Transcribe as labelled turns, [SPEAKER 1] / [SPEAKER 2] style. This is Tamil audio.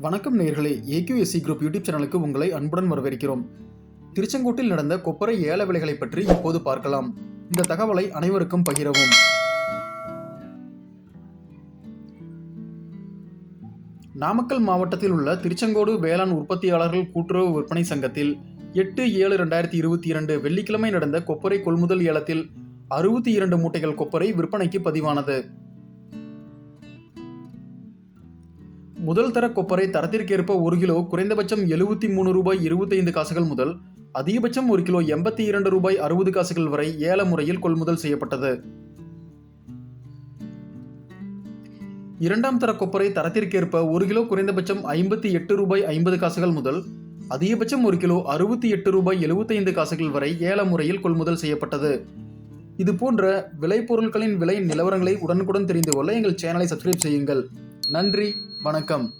[SPEAKER 1] வணக்கம் நேர்களே ஏக்யூஎஸ்சி குரூப் யூடியூப் சேனலுக்கு உங்களை அன்புடன் வரவேற்கிறோம். திருச்செங்கோட்டில் நடந்த கொப்பரை ஏல விலைகளை பற்றி இப்போது பார்க்கலாம். இந்த தகவலை அனைவருக்கும் பகிரவும். நாமக்கல் மாவட்டத்தில் உள்ள திருச்செங்கோடு வேளாண் உற்பத்தியாளர்கள் கூட்டுறவு விற்பனை சங்கத்தில் எட்டு ஏழு ரெண்டாயிரத்தி இருபத்தி இரண்டு வெள்ளிக்கிழமை நடந்த கொப்பரை கொள்முதல் ஏலத்தில் அறுபத்தி இரண்டு மூட்டைகள் கொப்பரை விற்பனைக்கு பதிவானது. முதல் தர கொப்பரை தரத்திற்கேற்ப ஒரு கிலோ குறைந்தபட்சம் எழுபத்தி மூணு ரூபாய் இருபத்தைந்து காசுகள் முதல் அதிகபட்சம் ஒரு கிலோ எண்பத்தி இரண்டு ரூபாய் அறுபது காசுகள் வரை ஏல முறையில் கொள்முதல் செய்யப்பட்டது. இரண்டாம் தர கொப்பரை தரத்திற்கேற்ப ஒரு கிலோ குறைந்தபட்சம் ஐம்பத்தி எட்டு ரூபாய் ஐம்பது காசுகள் முதல் அதிகபட்சம் ஒரு கிலோ அறுபத்தி எட்டு ரூபாய் எழுபத்தைந்து காசுகள் வரை ஏல முறையில் கொள்முதல் செய்யப்பட்டது. இது போன்ற விளைபொருட்களின் விலை நிலவரங்களை உடனுக்குடன் தெரிந்து கொள்ள எங்கள் சேனலை சப்ஸ்கிரைப் செய்யுங்கள். நன்றி வணக்கம்.